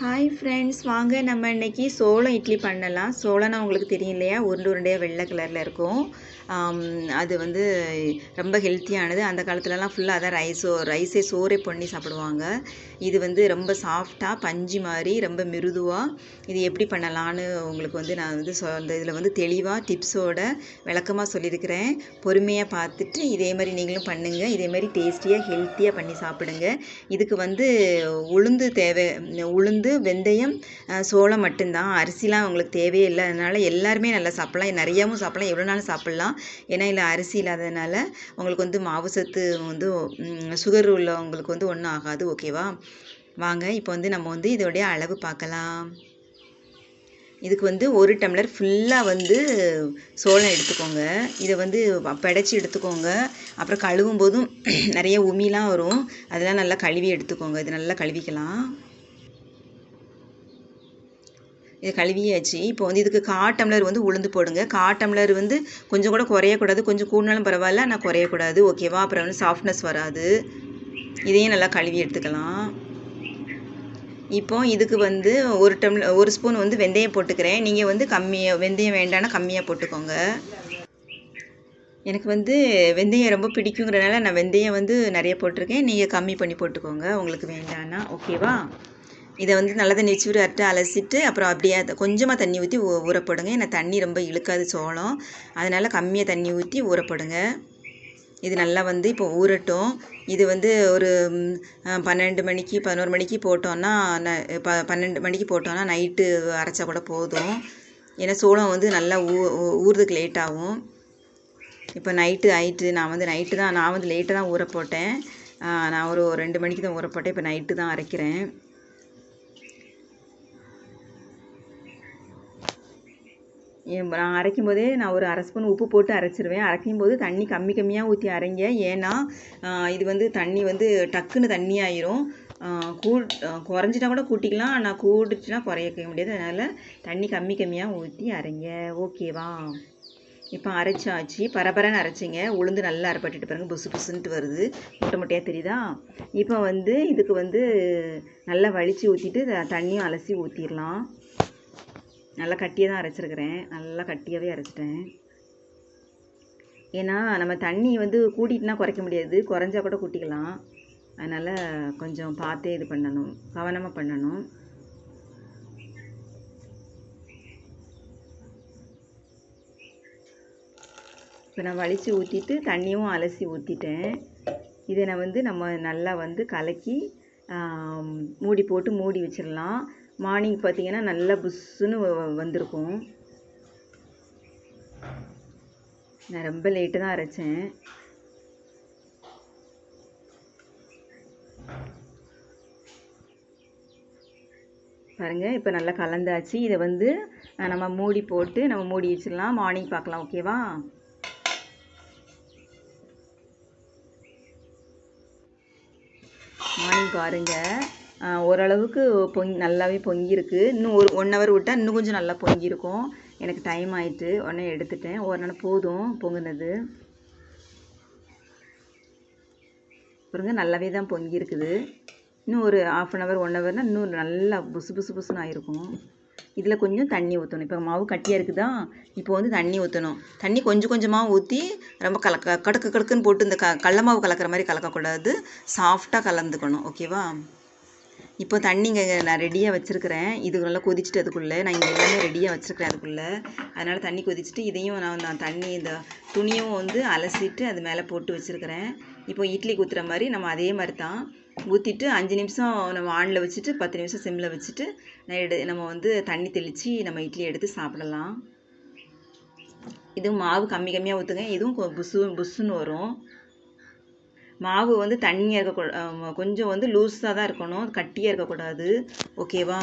Hi friends வாங்க நம்ம இன்னைக்கு சோளம் இட்லி பண்ணலாம். சோளம்னா உங்களுக்கு தெரியும் இல்லையா? உருண்டு உருண்டையாக வெள்ளை கலரில் இருக்கும். அது வந்து ரொம்ப ஹெல்த்தியானது அந்த காலத்துலலாம் ஃபுல்லாக அதான் ரைஸோ ரைஸே சோறே பண்ணி சாப்பிடுவாங்க. இது வந்து ரொம்ப சாஃப்டாக பஞ்சு மாதிரி ரொம்ப மிருதுவாக இது எப்படி பண்ணலான்னு உங்களுக்கு வந்து நான் வந்து சொ அந்த இதில் வந்து தெளிவாக டிப்ஸோட விளக்கமாக சொல்லியிருக்கிறேன். பொறுமையாக பார்த்துட்டு இதே மாதிரி நீங்களும் பண்ணுங்கள் இதே மாதிரி டேஸ்டியாக ஹெல்த்தியாக பண்ணி சாப்பிடுங்க. இதுக்கு வந்து உளுந்து தேவை உளுந்து வெந்தயம் சோளம் மட்டும்தான். அரிசிலாம் உங்களுக்கு தேவையே இல்லை. அதனால் எல்லாருமே நல்லா சாப்பிட்லாம். நிறையாவும் சாப்பிட்லாம். எவ்வளோ நாளும் சாப்பிட்லாம். ஏன்னா இல்லை அரிசி இல்லாததுனால உங்களுக்கு வந்து மாவு சத்து வந்து சுகர் உள்ளவங்களுக்கு வந்து ஒன்றும் ஆகாது ஓகேவா வாங்க இப்போ வந்து நம்ம வந்து இதோடைய அளவு பார்க்கலாம். இதுக்கு வந்து ஒரு டம்ளர் ஃபுல்லாக வந்து சோளம் எடுத்துக்கோங்க. இதை வந்து பிடைச்சி எடுத்துக்கோங்க. அப்புறம் கழுவும் போதும் நிறைய உமிலாம் வரும். அதெல்லாம் நல்லா கழுவி எடுத்துக்கோங்க. இது நல்லா கழுவிக்கலாம். இது கழுவியாச்சு. இப்போ வந்து இதுக்கு கா டம்ளர் வந்து உளுந்து போடுங்க. கா டம்ளர் வந்து கொஞ்சம் கூட குறையக்கூடாது. கொஞ்சம் கூடினாலும் பரவாயில்ல ஆனால் குறையக்கூடாது. ஓகேவா அப்புறம் வந்து சாஃப்ட்னஸ் வராது. இதையும் நல்லா கழுவி எடுத்துக்கலாம். இப்போ இதுக்கு வந்து ஒரு டம்ளர் ஒரு ஸ்பூன் வந்து வெந்தயம் போட்டுக்கிறேன். நீங்கள் வந்து கம்மியாக வெந்தயம் வேண்டாம்னா கம்மியாக போட்டுக்கோங்க. எனக்கு வந்து வெந்தயம் ரொம்ப பிடிக்குங்கிறனால நான் வெந்தயம் வந்து நிறைய போட்டிருக்கேன். நீங்கள் கம்மி பண்ணி போட்டுக்கோங்க. உங்களுக்கு வேண்டாம்னா. ஓகேவா இதை வந்து நல்லா தண்ணி வச்சு ஒரு அட்டை அலசிட்டு அப்புறம் அப்படியே கொஞ்சமாக தண்ணி ஊற்றி ஊ ஊற போடுங்க ஏன்னா தண்ணி ரொம்ப இழுக்காது சோளம். அதனால் கம்மியாக தண்ணி ஊற்றி ஊற போடுங்க இது நல்லா வந்து இப்போ ஊறட்டும். இது வந்து ஒரு பன்னெண்டு மணிக்கு பதினோரு மணிக்கு போட்டோன்னா ப பன்னெண்டு மணிக்கு போட்டோன்னா நைட்டு அரைச்சா கூட போதும். ஏன்னா சோளம் வந்து நல்லா ஊ ஊறுறதுக்கு லேட் ஆகும். இப்போ நைட்டு ஆயிட்டு நான் வந்து நைட்டு தான் நான் வந்து லேட்டாக தான் ஊற போட்டேன் நான் ஒரு ரெண்டு மணிக்கு தான் ஊற போட்டேன் இப்போ நைட்டு தான் அரைக்கிறேன். நான் அரைக்கும் போதே நான் ஒரு அரை ஸ்பூன் உப்பு போட்டு அரைச்சிருவேன். அரைக்கும் போது தண்ணி கம்மி கம்மியாக ஊற்றி அரைங்க. ஏன்னா இது வந்து தண்ணி வந்து டக்குன்னு தண்ணி ஆயிரும். கூ குறைஞ்சிட்டா கூட கூட்டிக்கலாம். ஆனால் கூடிச்சுன்னா குறையக்க முடியாது. அதனால் தண்ணி கம்மி கம்மியாக ஊற்றி அரைங்க. ஓகேவா? இப்போ அரைச்சாச்சு. பரபரன்னு அரைச்சிங்க. உளுந்து நல்லா அரைப்பட்டுட்டு பாருங்கள் புசு புசுன்ட்டு வருது. முட்டை முட்டையாக தெரியுதா? இப்போ வந்து இதுக்கு வந்து நல்லா வலித்து ஊற்றிட்டு தண்ணியும் அலசி ஊற்றிடலாம் நல்லா கட்டியாக தான் அரைச்சிருக்கிறேன். நல்லா கட்டியாகவே அரைச்சிட்டேன். ஏன்னா நம்ம தண்ணி வந்து கூட்டிட்டுனா குறைக்க முடியாது. குறைஞ்சா கூட கூட்டிக்கலாம். அதனால் கொஞ்சம் பார்த்தே இது பண்ணணும். கவனமாக பண்ணணும். இப்போ நான் வலித்து ஊற்றிட்டு தண்ணியும் அலசி ஊற்றிட்டேன் இதை நான் வந்து நம்ம நல்லா வந்து கலக்கி மூடி போட்டு மூடி வச்சிடலாம். மார்னிங் பார்த்தீங்கன்னா நல்லா புஷ்ஷுன்னு வ- வ- வந்திருக்கும். நான் ரொம்ப லேட்டு தான் அரைச்சேன். பாருங்கள் இப்போ நல்லா கலந்தாச்சு. இதை வந்து நம்ம மூடி போட்டு நம்ம மூடி வச்சிடலாம். மார்னிங் பார்க்கலாம் ஓகேவா மார்னிங் பாருங்க. ஓரளவுக்கு பொங்கி நல்லாவே பொங்கியிருக்கு. இன்னும் ஒரு ஒன் ஹவர் விட்டால் இன்னும் கொஞ்சம் நல்லா பொங்கியிருக்கும். எனக்கு டைம் ஆயிட்டு உடனே எடுத்துட்டேன். ஒரு நாள் போதும் பொங்குனது. பாருங்க நல்லாவே தான் பொங்கியிருக்குது. இன்னும் ஒரு ஆஃப் அன் ஹவர் ஒன் ஹவர்னால் இன்னும் நல்லா புசு புசு புசுன்னு ஆயிருக்கும். இதில் கொஞ்சம் தண்ணி ஊற்றணும் இப்போ மாவு கட்டியாக இருக்குதா? இப்போ வந்து தண்ணி ஊற்றணும் தண்ணி கொஞ்சம் கொஞ்சமாக ஊற்றி ரொம்ப கலக்க கடுக்கு கடுக்குன்னு போட்டு இந்த க கடல மாவு கலக்கிற மாதிரி கலக்கக்கூடாது. சாஃப்டாக கலந்துக்கணும். ஓகேவா இப்போ தண்ணி இங்கே நான் ரெடியாக வச்சுருக்கிறேன். இது நல்லா கொதிச்சுட்டு அதுக்குள்ளே நான் இங்கே எல்லாமே ரெடியாக வச்சுருக்கிறேன் அதுக்குள்ளே. அதனால் தண்ணி கொதிச்சுட்டு இதையும் நான் நான் தண்ணி இந்த துணியும் வந்து அலசிட்டு அது மேலே போட்டு வச்சுருக்கிறேன். இப்போ இட்லி ஊற்றுற மாதிரி நம்ம அதே மாதிரி தான். ஊற்றிட்டு அஞ்சு நிமிஷம் நம்ம ஆனில் வச்சுட்டு பத்து நிமிஷம் சிம்மில் வச்சுட்டு நான் எடு நம்ம வந்து தண்ணி தெளித்து நம்ம இட்லி எடுத்து சாப்பிடலாம். இதுவும் மாவு கம்மி கம்மியாக ஊற்றுங்க இதுவும் கொ- புசு புஸ்ஸுன்னு வரும். மாவு வந்து தண்ணியாக இருக்க கொஞ்சம் வந்து லூஸாக தான் இருக்கணும். கட்டியாக இருக்கக்கூடாது ஓகேவா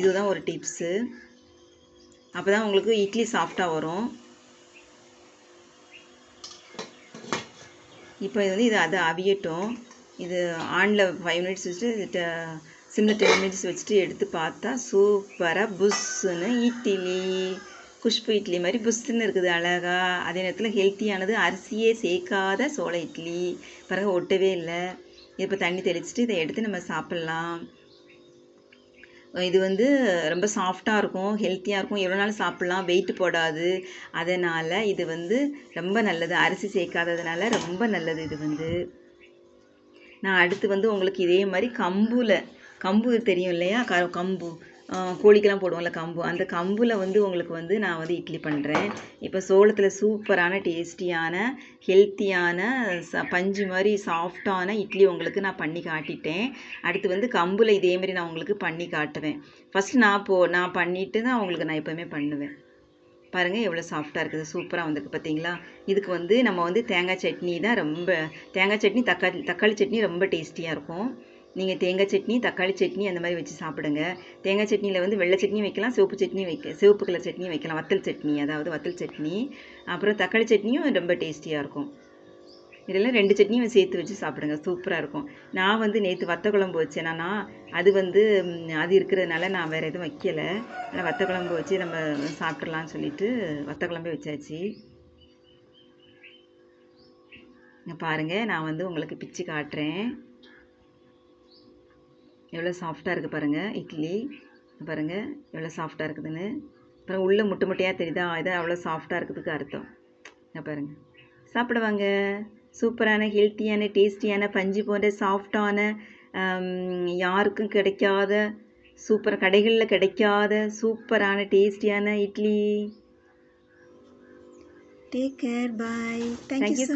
இதுதான் ஒரு டிப்ஸு அப்போ தான் உங்களுக்கு இட்லி சாஃப்டாக வரும். இப்போ இது வந்து இது அது அவியட்டும். இது ஆனில் ஃபைவ் மினிட்ஸ் வச்சுட்டு சிம்மில் டென் மினிட்ஸ் வச்சுட்டு எடுத்து பார்த்தா சூப்பராக புஷ்ஷுன்னு இட்லி. குஷ்பு இட்லி மாதிரி புஷ்ஷுன்னு இருக்குது அழகா. அதே நேரத்தில் ஹெல்த்தியானது அரிசியே சேர்க்காத சோள இட்லி. பிறகு ஒட்டவே இல்லை. இப்போ தண்ணி தெளிச்சிட்டு இதை எடுத்து நம்ம சாப்பிட்லாம். இது வந்து ரொம்ப சாஃப்டாக இருக்கும் ஹெல்த்தியாக இருக்கும். எவ்வளோ நாள் சாப்பிட்லாம்? வெயிட் போடாது. அதனால் இது வந்து ரொம்ப நல்லது. அரிசி சேர்க்காததுனால ரொம்ப நல்லது இது வந்து. நான் அடுத்து வந்து உங்களுக்கு இதே மாதிரி கம்புல கம்பு தெரியும் இல்லையா? கம்பு. கோழிக்கெல்லாம் போடுவோம்ல கம்பு. அந்த கம்பில் வந்து உங்களுக்கு வந்து நான் வந்து இட்லி பண்ணுறேன் இப்போ சோளத்தில் சூப்பரான டேஸ்டியான ஹெல்த்தியான ச பஞ்சு மாதிரி சாஃப்டான இட்லி உங்களுக்கு நான் பண்ணி காட்டிட்டேன். அடுத்து வந்து கம்பில் இதே மாதிரி நான் உங்களுக்கு பண்ணி காட்டுவேன். ஃபஸ்ட் நான் போ நான் பண்ணிவிட்டு தான் உங்களுக்கு நான் எப்போவுமே பண்ணுவேன். பாருங்கள் எவ்வளோ சாஃப்டாக இருக்குது. சூப்பராக வந்திருக்கு பார்த்தீங்களா இதுக்கு வந்து நம்ம வந்து தேங்காய் சட்னி தான் ரொம்ப தேங்காய் சட்னி தக்காளி தக்காளி சட்னி ரொம்ப டேஸ்டியாக இருக்கும். நீங்கள் தேங்காய் சட்னி தக்காளி சட்னி அந்த மாதிரி வச்சு சாப்பிடுங்க. தேங்காய் சட்னியில் வந்து வெள்ளை சட்னி வைக்கலாம் சிவப்பு சட்னி வைக்க சிவப்பு கலர் சட்னி வைக்கலாம் வத்தல் சட்னி அதாவது வத்தல் சட்னி. அப்புறம் தக்காளி சட்னியும் ரொம்ப டேஸ்டியாக இருக்கும். இதெல்லாம் ரெண்டு சட்னியும் சேர்த்து வச்சு சாப்பிடுங்க சூப்பராக இருக்கும். நான் வந்து நேற்று வத்த குழம்பு வச்சேன். நான் அது வந்து அது இருக்கிறதுனால நான் வேறு எதுவும் வைக்கலை. ஆனால் வத்த குழம்பு வச்சு நம்ம சாப்பிட்றலாம்னு சொல்லிட்டு வத்த குழம்பே வச்சாச்சு. பாருங்கள் பாருங்க நான் வந்து உங்களுக்கு பிச்சு காட்டுறேன். எவ்வளோ சாஃப்டாக இருக்குது பாருங்கள் இட்லி. இங்க பாருங்க எவ்வளோ சாஃப்டாக இருக்குதுன்னு. அப்புறம் உள்ளே முட்டை முட்டையாக தெரியுதா? இது அவ்வளோ சாஃப்டாக இருக்கிறதுக்கு அர்த்தம். இங்க பாருங்க. சாப்பிடுவாங்க. சூப்பரான ஹெல்த்தியான டேஸ்டியான பஞ்சு போன்ற சாஃப்டான யாருக்கும் கிடைக்காத சூப்பர் கடைகளில் கிடைக்காத சூப்பரான டேஸ்டியான idli. Take care. Bye. Thank, Thank you